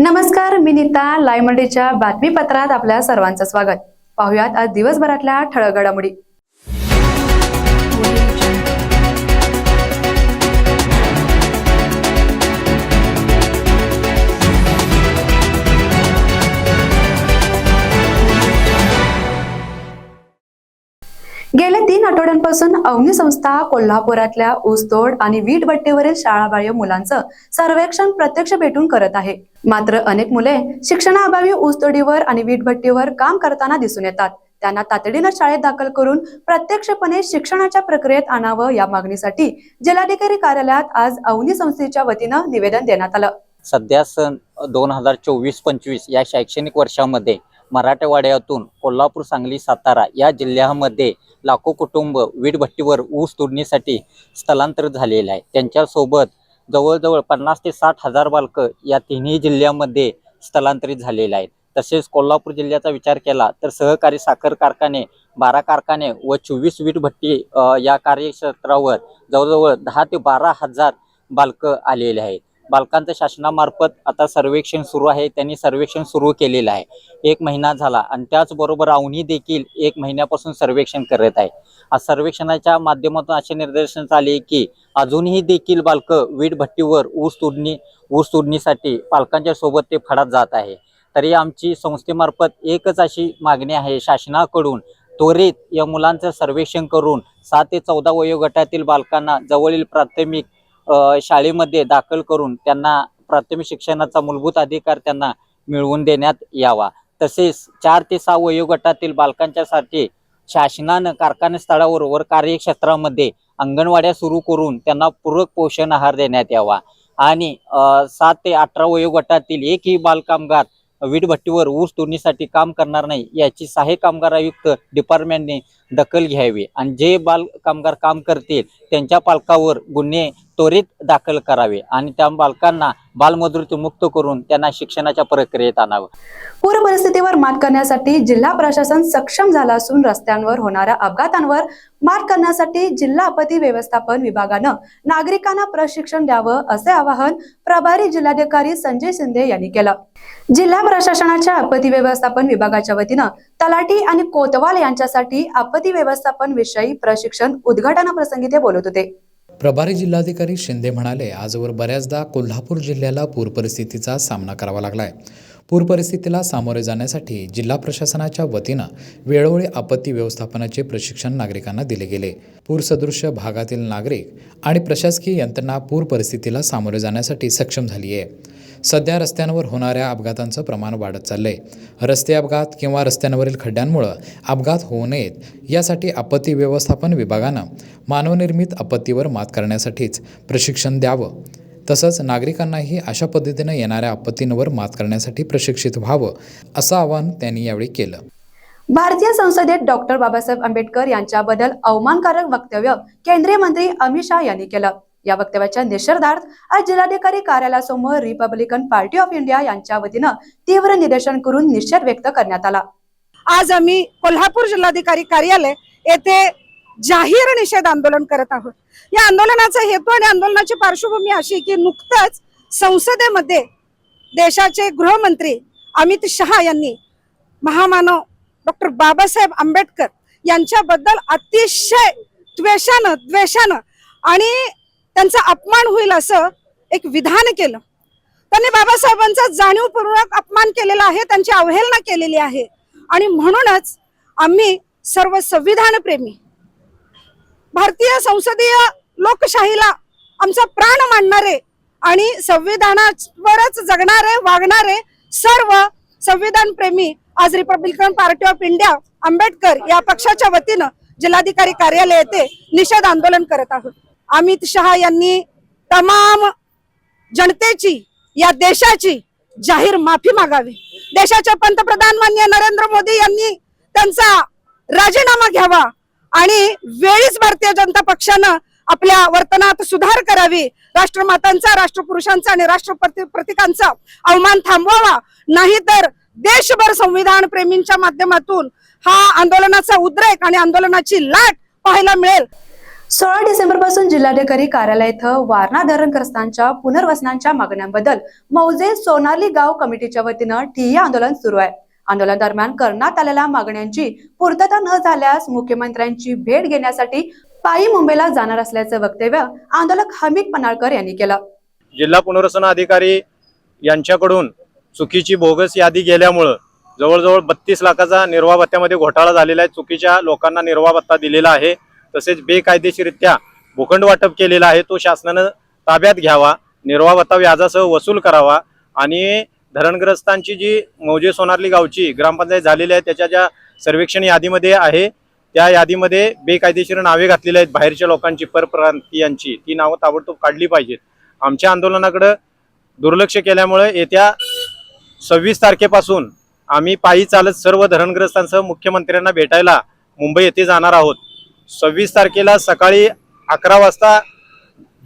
नमस्कार मी नीता. लायमंडीच्या बातमीपत्रात आपल्या सर्वांचं स्वागत. पाहुयात आज दिवसभरातल्या ठळक घडामोडी. गेल्या तीन आठवड्यांपासून अवनी संस्था कोल्हापुरातल्या ऊसतोड आणि वीट भट्टीवरील शाळाबाह्य मुलांचं सर्वेक्षण प्रत्यक्ष भेटून करत आहे. मात्र अनेक मुले शिक्षणाअभावी ऊसतोडीवर आणि वीटभट्टीवर काम करताना दिसून येतात. त्यांना तातडीनं शाळेत दाखल करून प्रत्यक्षपणे शिक्षणाच्या प्रक्रियेत आणावं या मागणीसाठी जिल्हाधिकारी कार्यालयात आज अवनी संस्थेच्या वतीनं निवेदन देण्यात आलं. सध्या सन दोन हजार चोवीस पंचवीस या शैक्षणिक वर्षामध्ये मराठवाड्यातून कोल्हापूर सांगली सातारा या जिल्ह्यामध्ये लाखो कुटुंब वीटभट्टीवर ऊस तोडणीसाठी स्थलांतरित झालेले आहे. त्यांच्यासोबत जवळजवळ पन्नास ते साठ हजार बालकं या तिन्ही जिल्ह्यामध्ये स्थलांतरित झालेले आहेत. तसेच कोल्हापूर जिल्ह्याचा विचार केला तर सहकारी साखर कारखाने बारा कारखाने व चोवीस वीटभट्टी या कार्यक्षेत्रावर जवळजवळ दहा ते बारा हजार बालकं आलेले आहेत. बालकांचं शासनामार्फत आता सर्वेक्षण सुरू आहे. त्यांनी सर्वेक्षण सुरू केलेलं आहे. एक महिना झाला आणि त्याचबरोबर अवनी देखील एक महिन्यापासून सर्वेक्षण करत आहे. आज सर्वेक्षणाच्या माध्यमातून असे निर्देशन आले की अजूनही देखील बालकं वीटभट्टीवर ऊस तोडणी ऊस तोडणीसाठी पालकांच्या सोबत ते फडात जात आहे. तरी आमची संस्थेमार्फत एकच अशी मागणी आहे. शासनाकडून त्वरित या मुलांचं सर्वेक्षण करून सात ते चौदा वयोगटातील बालकांना जवळील प्राथमिक शाळेमध्ये दाखल करून त्यांना प्राथमिक शिक्षणाचा मूलभूत अधिकार त्यांना मिळवून देण्यात यावा. तसेच चार ते सहा वयोगटातील बालकांच्यासाठी शासनानं कारखाना स्थळावर वर कार्यक्षेत्रामध्ये अंगणवाड्या सुरू करून त्यांना पूरक पोषण आहार देण्यात यावा. आणि सात ते अठरा वयोगटातील एकही बालकामगार वीटभट्टीवर ऊस तोडणीसाठी काम करणार नाही याची सहाय्यक कामगार आयुक्त डिपार्टमेंटने दखल घ्यावी आणि जे बाल कामगार काम करतील त्यांच्या पालकावर गुन्हे त्वरित दाखल करावे आणि त्या बालकांना बालमजुरीतून मुक्त करून त्यांना शिक्षणाच्या प्रक्रियेत आणावं. पूर परिस्थितीवर मात करण्यासाठी जिल्हा प्रशासन सक्षम झालं असून रस्त्यांवर होणाऱ्या अपघातांवर मात करण्यासाठी जिल्हा आपत्ती व्यवस्थापन विभागानं नागरिकांना प्रशिक्षण द्यावं असे आवाहन प्रभारी जिल्हाधिकारी संजय शिंदे यांनी केलं. जिल्हा प्रशासनाच्या आपत्ती व्यवस्थापन विभागाच्या वतीनं तलाठी आणि कोतवाल यांच्यासाठी आपत्ती व्यवस्थापन विषयी प्रशिक्षण उद्घाटनाप्रसंगी ते बोलत होते. प्रभारी जिल्हाधिकारी शिंदे म्हणाले आजवर बऱ्याचदा कोल्हापूर जिल्ह्याला पूर परिस्थितीचा सामना करावा लागलाय. पूर परिस्थितीला सामोरे जाण्यासाठी जिल्हा प्रशासनाच्या वतीनं वेळोवेळी आपत्ती व्यवस्थापनाचे प्रशिक्षण नागरिकांना दिले गेले. पूरसदृश्य भागातील नागरिक आणि प्रशासकीय यंत्रणा पूर परिस्थितीला सामोरे जाण्यासाठी सक्षम झाली आहे सध्या रस्त्यांवर होणाऱ्या अपघातांचं प्रमाण वाढत चाललंय. रस्ते अपघात किंवा रस्त्यांवरील खड्ड्यांमुळं अपघात होऊ नयेत यासाठी आपत्ती व्यवस्थापन विभागानं मानवनिर्मित आपत्तीवर मात करण्यासाठीच प्रशिक्षण द्यावं. तसंच नागरिकांनाही अशा पद्धतीनं येणाऱ्या आपत्तींवर मात करण्यासाठी प्रशिक्षित व्हावं असं आवाहन त्यांनी यावेळी केलं. भारतीय संसदेत डॉक्टर बाबासाहेब आंबेडकर यांच्याबद्दल अवमानकारक वक्तव्य केंद्रीय मंत्री अमित शहा यांनी केलं. या वक्तव्याच्या निषेधार्थ आज जिल्हाधिकारी कार्यालयासमोर रिपब्लिकन पार्टी ऑफ इंडिया यांच्या वतीनं तीव्र निदर्शन करून निषेध व्यक्त करण्यात आला. आज आम्ही कोल्हापूर जिल्हाधिकारी कार्यालय येथे जाहीर निषेध आंदोलन करत आहोत. या आंदोलनाचा हेतू आणि आंदोलनाची पार्श्वभूमी अशी की नुकतंच संसदेमध्ये देशाचे गृहमंत्री अमित शहा यांनी महामानव डॉक्टर बाबासाहेब आंबेडकर यांच्याबद्दल अतिशय द्वेषानं द्वेषानं आणि त्यांचा अपमान होईल असं एक विधान केलं. त्यांनी बाबासाहेबांचा जाणीवपूर्वक अपमान केलेला आहे त्यांची अवहेलना केलेली आहे. आणि म्हणूनच आम्ही सर्व संविधान प्रेमी भारतीय संसदीय लोकशाहीला आमचा प्राण मानणारे आणि संविधानावरच जगणारे वागणारे सर्व संविधान प्रेमी आज Republican Party of India Ambedkar या पक्षाच्या वतीनं जिल्हाधिकारी कार्यालय येथे निषेध आंदोलन करत आहोत. अमित शहा यांनी तमाम जनतेची या देशाची जाहीर माफी मागावी. देशाचे पंतप्रधान मान्य नरेंद्र मोदी यांनी त्यांचा राजीनामा घ्यावा आणि वेळीच भारतीय जनता पक्षानं आपल्या वर्तनात सुधार करावी. राष्ट्रमातांचा राष्ट्रपुरुषांचा आणि राष्ट्रपती प्रतीकांचा अवमान थांबवावा. नाहीतर देशभर संविधान प्रेमींच्या माध्यमातून हा आंदोलनाचा उद्रेक आणि आंदोलनाची लाट पाहायला मिळेल. सोळा डिसेंबरपासून जिल्हाधिकारी कार्यालय इथं वारणा धरणग्रस्तांच्या पुनर्वसनाच्या मागण्यांबद्दल मौजे सोनाली गाव कमिटीच्या वतीनं ठिय्या आंदोलन सुरू आहे. आंदोलन दरम्यान करण्यात आलेल्या मागण्यांची पूर्तता न झाल्यास मुख्यमंत्र्यांची भेट घेण्यासाठी पायी मुंबईला जाणार असल्याचं वक्तव्य आंदोलक हमीद पनाळकर यांनी केलं. जिल्हा पुनर्वसन अधिकारी यांच्याकडून चुकीची बोगस यादी गेल्यामुळं जवळजवळ बत्तीस लाखाचा निर्वाह भत्त्यामध्ये घोटाळा झालेला आहे. चुकीच्या लोकांना निर्वाह भत्ता दिलेला आहे. तसेच बेकायदेशीरित्या भूखंड वाटप केलेला आहे तो शासनानं ताब्यात घ्यावा निर्वावता व्याजासह वसूल करावा आणि धरणग्रस्तांची जी मौजे सोनारली गावची ग्रामपंचायत झालेली आहे त्याच्या ज्या सर्वेक्षण यादीमध्ये आहे त्या यादीमध्ये बेकायदेशीर नावे घातलेली आहेत बाहेरच्या लोकांची परप्रांतीयांची. ती नावं ताबडतोब काढली पाहिजेत. आमच्या आंदोलनाकडं दुर्लक्ष केल्यामुळे येत्या सव्वीस तारखेपासून आम्ही पायी चालत सर्व धरणग्रस्तांसह मुख्यमंत्र्यांना भेटायला मुंबई येथे जाणार आहोत. सव्वीस तारखेला सकाळी अकरा वाजता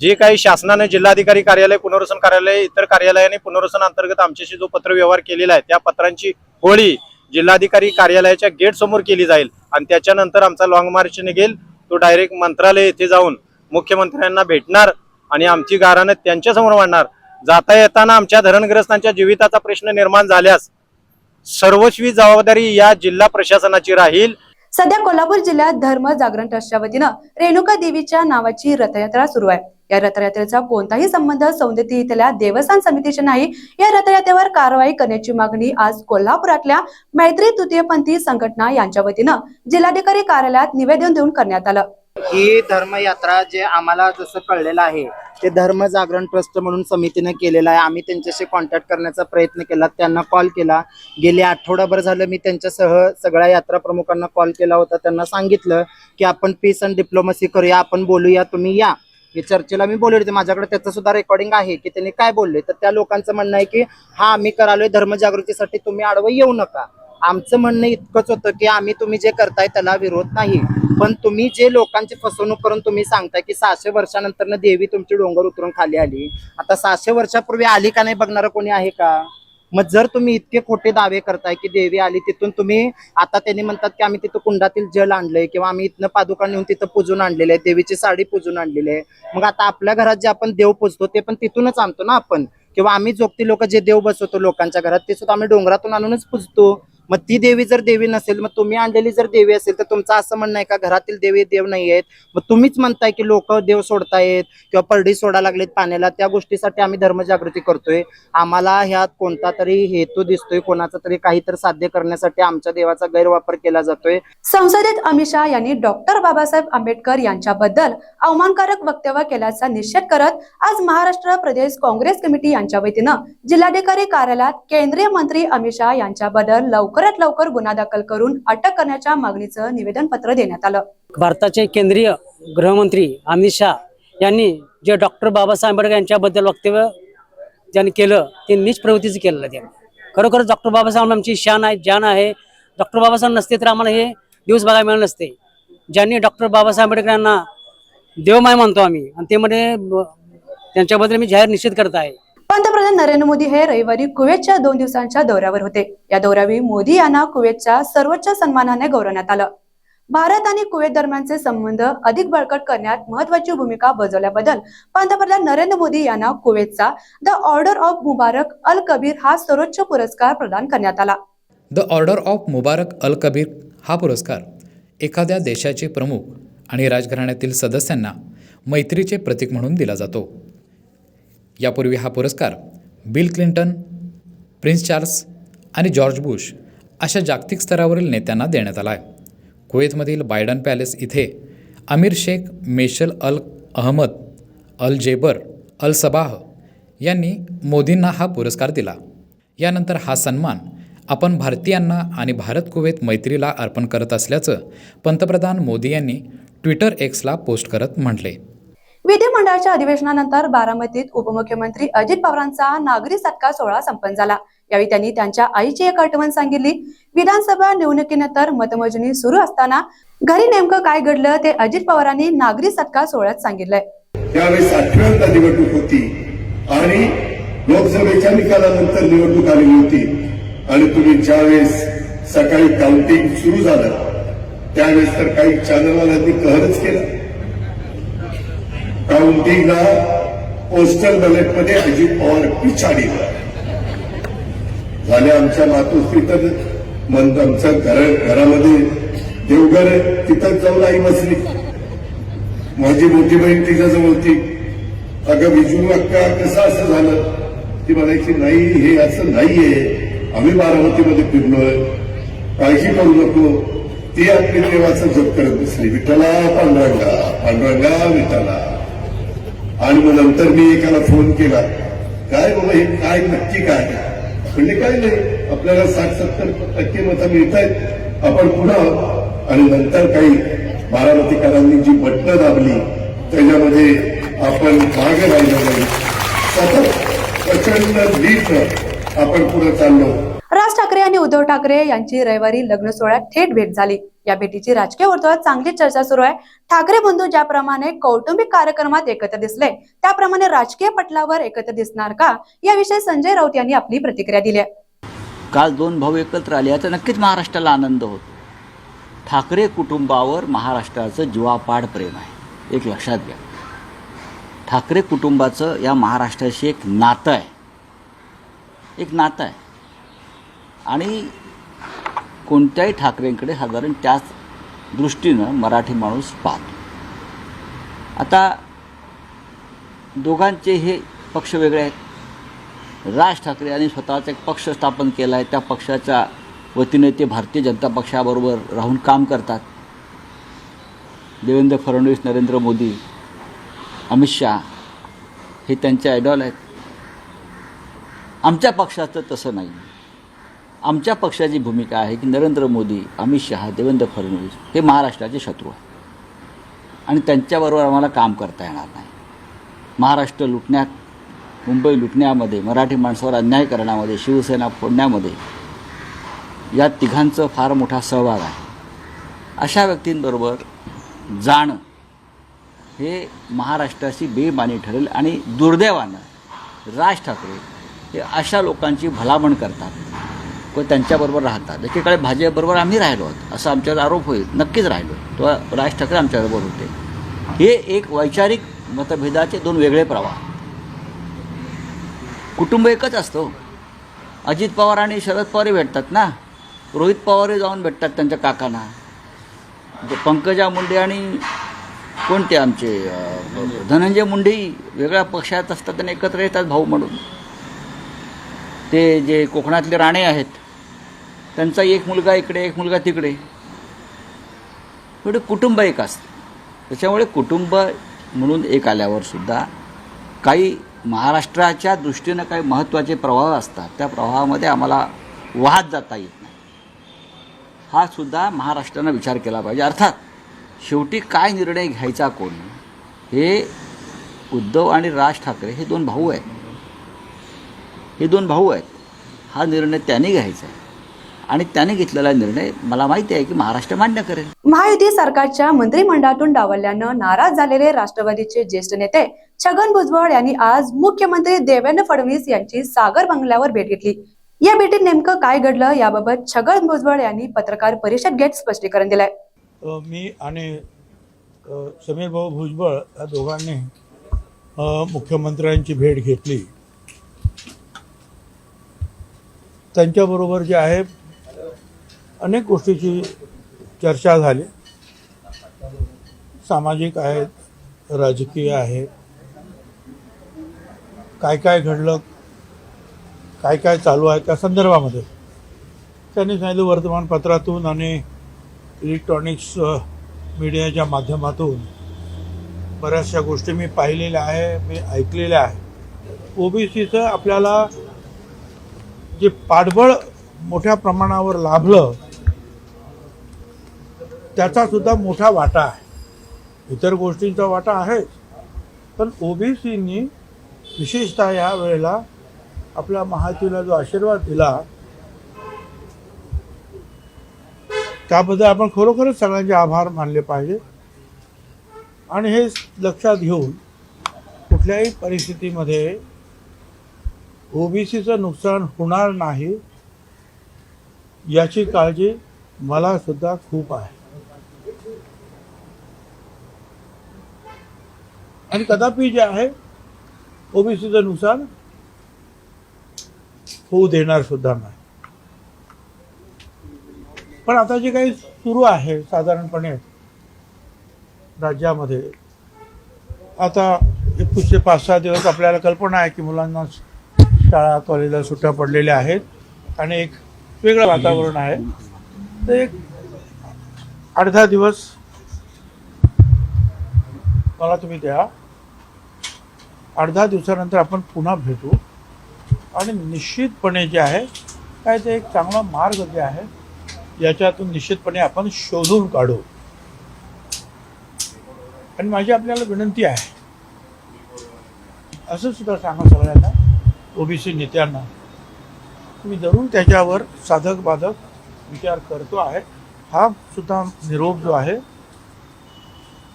जे काही शासनाने जिल्हाधिकारी कार्यालय पुनर्वसन कार्यालय इतर कार्यालयाने पुनर्वसन अंतर्गत आमच्याशी जो पत्र व्यवहार केलेला आहे त्या पत्रांची होळी जिल्हाधिकारी कार्यालयाच्या गेट समोर केली जाईल आणि त्याच्यानंतर आमचा लॉंग मार्च निघेल. तो डायरेक्ट मंत्रालय येथे जाऊन मुख्यमंत्र्यांना भेटणार आणि आमची गारानं त्यांच्यासमोर मांडणार. जाता येताना आमच्या धरणग्रस्तांच्या जीविताचा प्रश्न निर्माण झाल्यास सर्वस्वी जबाबदारी या जिल्हा प्रशासनाची राहील. सध्या कोल्हापूर जिल्ह्यात धर्म जागरण ट्रस्टच्या वतीनं रेणुका देवीच्या नावाची रथयात्रा सुरू आहे. या रथयात्रेचा कोणताही संबंध सौंदती इथल्या देवस्थान समितीचे नाही. या रथयात्रेवर कारवाई करण्याची मागणी आज कोल्हापुरातल्या मैत्री तृतीयपंथी संघटना यांच्या वतीनं जिल्हाधिकारी कार्यालयात निवेदन देऊन करण्यात आलं. ही धर्मयात्रा जे आम्हाला जसं कळलेलं आहे ते धर्म जागरण ट्रस्ट म्हणून समितीने केलेलं आहे. आम्ही त्यांच्याशी कॉन्टॅक्ट करण्याचा प्रयत्न केला त्यांना कॉल केला. गेले आठवडाभर झालं मी त्यांच्यासह सगळ्या यात्रा प्रमुखांना कॉल केला होता. त्यांना सांगितलं की आपण पीस अँड डिप्लोमसी करूया आपण बोलूया तुम्ही या. हे चर्चेला मी बोलले होते. माझ्याकडे त्याचं सुद्धा रेकॉर्डिंग आहे की त्यांनी काय बोलले. तर त्या लोकांचं म्हणणं आहे की हा आम्ही करालोय धर्मजागृतीसाठी तुम्ही आडवं येऊ नका. आमचं म्हणणं इतकंच होतं की आम्ही तुम्ही जे करताय त्याला विरोध नाही. पण तुम्ही जे लोकांची फसवणूक करून तुम्ही सांगताय की सहाशे वर्षानंतर देवी तुमची डोंगर उतरून खाली आली. आता सहाशे वर्षापूर्वी आली का नाही बघणारं कोणी आहे का? मग जर तुम्ही इतके खोटे दावे करताय की देवी आली तिथून तुम्ही आता त्यांनी म्हणतात की आम्ही तिथं कुंडातील जल आणलंय किंवा आम्ही इथनं पादुका नेऊन तिथं पूजून आणलेले आहे देवीची साडी पूजून आणलेली आहे मग आता आपल्या घरात जे आपण देव पूजतो ते पण तिथूनच आणतो ना आपण? किंवा आम्ही जोगती लोक जे देव बसवतो लोकांच्या घरात ते सुद्धा आम्ही डोंगरातून आणूनच पूजतो. मग ती देवी जर देवी नसेल मग तुम्ही आणलेली जर देवी असेल तर तुमचं असं म्हणणं आहे का? घरातील देवी देव नाही आहेत मग तुम्हीच म्हणताय की लोक देव सोडतायत किंवा परडी सोडा लागलेत पाण्याला. त्या गोष्टीसाठी आम्ही धर्मजागृती करतोय. आम्हाला ह्यात कोणता तरी हेतू दिसतोय कोणाचा तरी काहीतरी साध्य करण्यासाठी आमच्या देवाचा गैरवापर केला जातोय. संसदेत अमित शहा यांनी डॉक्टर बाबासाहेब आंबेडकर यांच्याबद्दल अवमानकारक वक्तव्य केल्याचा निषेध करत आज महाराष्ट्र प्रदेश काँग्रेस कमिटी यांच्या वतीनं जिल्हाधिकारी कार्यालयात केंद्रीय मंत्री अमित शहा यांच्याबद्दल लवकरात लवकर गुन्हा दाखल करून अटक करण्याच्या मागणीचं निवेदन पत्र देण्यात आलं. भारताचे केंद्रीय गृहमंत्री अमित शहा यांनी जे डॉक्टर बाबासाहेब आंबेडकर यांच्याबद्दल वक्तव्य ज्यांनी केलं ते नीच प्रवृत्तीचं केलेलं त्यांनी खरोखरच डॉक्टर बाबासाहेब आमची शान आहे जान आहे. डॉक्टर बाबासाहेब नसते तर आम्हाला हे दिवस बघायला मिळालं नसते. ज्यांनी डॉक्टर बाबासाहेब आंबेडकर यांना देवमाय मानतो आम्ही आणि ते मध्ये त्यांच्याबद्दल मी जाहीर निषेध करत आहे. पंतप्रधान नरेंद्र मोदी हे रविवारी कुवेतच्या दोन दिवसांच्या दौऱ्यावर होते. या दौऱ्यावेळी मोदी यांना कुवेतच्या सर्वोच्च सन्मानाने गौरवण्यात आलं. भारत आणि कुवेत दरम्यानचे संबंध अधिक बळकट करण्यात महत्वाची भूमिका बजावल्याबद्दल पंतप्रधान नरेंद्र मोदी यांना कुवेतचा the Order of Mubarak Al Kabeer हा सर्वोच्च पुरस्कार प्रदान करण्यात आला. The Order of Mubarak Al Kabeer हा पुरस्कार एखाद्या देशाचे प्रमुख आणि राजघराण्यातील सदस्यांना मैत्रीचे प्रतीक म्हणून दिला जातो. यापूर्वी हा पुरस्कार बिल क्लिंटन प्रिन्स चार्ल्स आणि जॉर्ज बुश अशा जागतिक स्तरावरील नेत्यांना देण्यात आला आहे कुवेतमधील बायडन पॅलेस इथे Amir Sheikh Meshal Al Ahmad Al Jaber Al Sabah यांनी मोदींना हा पुरस्कार दिला. यानंतर हा सन्मान आपण भारतीयांना आणि भारत कुवेत मैत्रीला अर्पण करत असल्याचं पंतप्रधान मोदी यांनी ट्विटर एक्सला पोस्ट करत म्हटले. विधिमंडळाच्या अधिवेशनानंतर बारामतीत उपमुख्यमंत्री अजित पवारांचा नागरी सत्कार सोहळा संपन्न झाला. यावेळी त्यांनी त्यांच्या आईची एक आठवण सांगितली. विधानसभा निवडणुकीनंतर मतमोजणी सुरू असताना घरी नेमकं काय घडलं ते अजित पवारांनी नागरी सत्कार सोहळ्यात सांगितलंय. त्यावेळेस आठव्यांदा निवडणूक होती आणि लोकसभेच्या निकालानंतर निवडणूक आलेली होती. आणि तुम्ही ज्यावेळेस सकाळी काउंटिंग सुरू झालं त्यावेळेस तर काही चॅनलवाल्यांनी कहरच केला. काउंटिंगला पोस्टल बॅलेटमध्ये अजित पवार पिछाडीवर झाले आमच्या मातोश्री तर मन आमच्या घर घरामध्ये. देवघर तिथं जाऊन आई बसली. माझी मोठी बहीण तिच्याजवळ होती. अगं विजू अक्का कसं असं झालं? ती म्हणायची नाही हे असं नाहीये. आम्ही बारामतीमध्ये फिरलोय. काळजी करू नको. ती आपली देवाचा जप करत बसली. विठ्ठला पांडुरंगा पांडुरंगा विठ्ठला. आणि मग नंतर मी एकाला फोन केला. काय बाबा हे काय नक्की काय? म्हणजे काय नाही. आपल्याला साठ सत्तर टक्के मतं मिळत आहेत आपण पुन्हा आणि नंतर काही बारामतीकरांनी जी बटणं दाबली त्याच्यामध्ये आपण मागे राहिलो नाही. सतत प्रचंड लीट आपण पुढे चाललो. राज ठाकरे आणि उद्धव ठाकरे यांची रविवारी लग्न सोहळ्यात थेट भेट झाली. या भेटीची राजकीय वर्तुळात चांगली चर्चा सुरू आहे. ठाकरे बंधू ज्याप्रमाणे कौटुंबिक कार्यक्रमात एकत्र दिसले त्याप्रमाणे राजकीय पटलावर एकत्र दिसणार का? याविषयी संजय राऊत यांनी आपली प्रतिक्रिया दिली आहे. काल दोन भाऊ एकत्र आले याचा नक्कीच महाराष्ट्राला आनंद होतो. ठाकरे कुटुंबावर महाराष्ट्राचं जीवापाड प्रेम आहे. एक लक्षात घ्या. ठाकरे कुटुंबाचं या महाराष्ट्राशी एक नातं आहे. एक नातं आहे. आणि कोणत्याही ठाकरेंकडे साधारण त्याच दृष्टीनं मराठी माणूस पाहतो. आता दोघांचे हे पक्ष वेगळे आहेत. राज ठाकरे यांनी स्वतःचा एक पक्ष स्थापन केला आहे. त्या पक्षाच्या वतीने ते भारतीय जनता पक्षाबरोबर राहून काम करतात. देवेंद्र फडणवीस नरेंद्र मोदी अमित शहा हे त्यांचे आयडॉल आहेत. आमच्या पक्षाचं तसं नाही. आमच्या पक्षाची भूमिका आहे की नरेंद्र मोदी अमित शहा देवेंद्र फडणवीस हे महाराष्ट्राचे शत्रू आहेत. आणि त्यांच्याबरोबर आम्हाला काम करता येणार नाही. महाराष्ट्र लुटण्यात मुंबई लुटण्यामध्ये मराठी माणसावर अन्याय करण्यामध्ये शिवसेना फोडण्यामध्ये या तिघांचं फार मोठा सहभाग आहे. अशा व्यक्तींबरोबर जाणं हे महाराष्ट्राची बेमानी ठरेल आणि दुर्दैवानं राज ठाकरे हे अशा लोकांची भलामण करतात. व त्यांच्याबरोबर राहतात. एकीकडे भाजपबरोबर आम्ही राहिलो आहोत असा आमच्यावर आरोप होईल. नक्कीच राहिलो. तो राज ठाकरे आमच्याबरोबर होते. हे एक वैचारिक मतभेदाचे दोन वेगळे प्रवाह. कुटुंब एकच असतो हो. अजित पवार आणि शरद पवारही भेटतात ना? रोहित पवारही जाऊन भेटतात त्यांच्या काकांना. पंकजा मुंडे आणि कोणते आमचे धनंजय मुंडेही वेगळ्या पक्षात असतात आणि एकत्र येतात भाऊ म्हणून. ते जे कोकणातले राणे आहेत त्यांचा एक मुलगा इकडे एक मुलगा तिकडे. एवढे कुटुंब एक असतं. त्याच्यामुळे कुटुंब म्हणून एक आल्यावर सुद्धा काही महाराष्ट्राच्या दृष्टीनं काही महत्त्वाचे प्रवाह असतात. त्या प्रवाहामध्ये आम्हाला वाहत जाता येत नाही. हा सुद्धा महाराष्ट्रानं विचार केला पाहिजे. अर्थात शेवटी काय निर्णय घ्यायचा कोण? हे उद्धव आणि राज ठाकरे हे दोन भाऊ आहेत. हे दोन भाऊ आहेत. हा निर्णय त्यांनी घ्यायचा आहे. आणि त्याने घेतलेला निर्णय मला माहिती आहे की महाराष्ट्र मान्य करेल. महायुती सरकारच्या मंत्रिमंडळातून डावलल्यानं नाराज झालेले राष्ट्रवादीचे ज्येष्ठ नेते छगन भुजबळ यांनी आज मुख्यमंत्री देवेंद्र फडणवीस यांची सागर बंगल्यावर भेट घेतली. या भेटीत नेमकं काय घडलं याबाबत छगन भुजबळ यांनी पत्रकार परिषद घेत स्पष्टीकरण दिलंय. मी आणि समीर भाऊ भुजबळ या दोघांनी मुख्यमंत्र्यांची भेट घेतली. त्यांच्याबरोबर जे आहे अनेक गोष्टीची चर्चा झाली. सामाजिक आहेत राजकीय आहेत. काय काय घडलं काय काय चालू आहे त्या संदर्भामध्ये. त्यांनी सांगितलं वर्तमानपत्रातून आणि इलेक्ट्रॉनिक्स मीडियाच्या माध्यमातून बऱ्याचशा गोष्टी मी पाहिलेल्या आहे मी ऐकलेल्या आहे. ओबीसीचं आपल्याला जे पाठबळ मोठ्या प्रमाणावर लाभलं त्याचा सुद्धा मोठा वाटा आहे. इतर गोष्टींचा वाटा आहेच. पण ओबीसीनी विशेषतः या वेळेला आपल्या महातीला जो आशीर्वाद दिला त्याबद्दल आपण खरोखरच सगळ्यांचे आभार मानले पाहिजे. आणि हे लक्षात घेऊन कुठल्याही परिस्थितीमध्ये ओबीसीचं नुकसान होणार नाही याची काळजी मला सुद्धा खूप आहे. आणि कदापि जे आहे ओबीसीचं नुकसान होऊ देणार सुद्धा नाही. पण आता जे काही सुरू आहे साधारणपणे राज्यामध्ये आता पुढचे पाच सहा दिवस आपल्याला कल्पना आहे की मुलांना शाळा कॉलेजला सुट्ट्या पडलेल्या आहेत आणि एक वेगळं वातावरण आहे. तर एक अर्धा दिवस मला तुम्ही द्या. आठ दहा दिवसानंतर आपण पुन्हा भेटू. आणि निश्चितपणे जे आहे काय ते एक चांगला मार्ग जे आहे याच्यातून निश्चितपणे आपण शोधून काढू. आणि माझी आपल्याला विनंती आहे असं सुद्धा सांगा सगळ्यांना ओबीसी नेत्यांना मी जरूर त्याच्यावर साधक बाधक विचार करतो आहे. हा सुद्धा निरोप जो आहे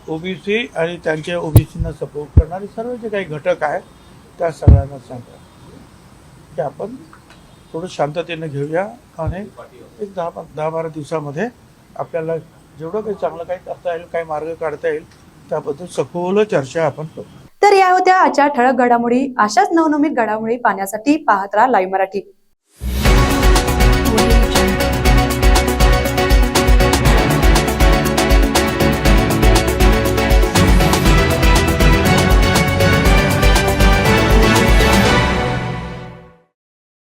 ओबीसी आणि त्यांच्या ओबीसीना सपोर्ट करणारे सर्व जे काही घटक आहेत त्या सगळ्यांना सांगा. की आपण थोडं शांततेनं घेऊया आणि एक दहा दहा बारा दिवसामध्ये आपल्याला जेवढं काही चांगलं काही करता येईल काही मार्ग काढता येईल त्याबद्दल सखोल चर्चा आपण करू. तर या होत्या आजच्या ठळक घडामोडी. अशाच नवनवीन घडामोडी पाहण्यासाठी पाहत राहा लाईव्ह मराठी.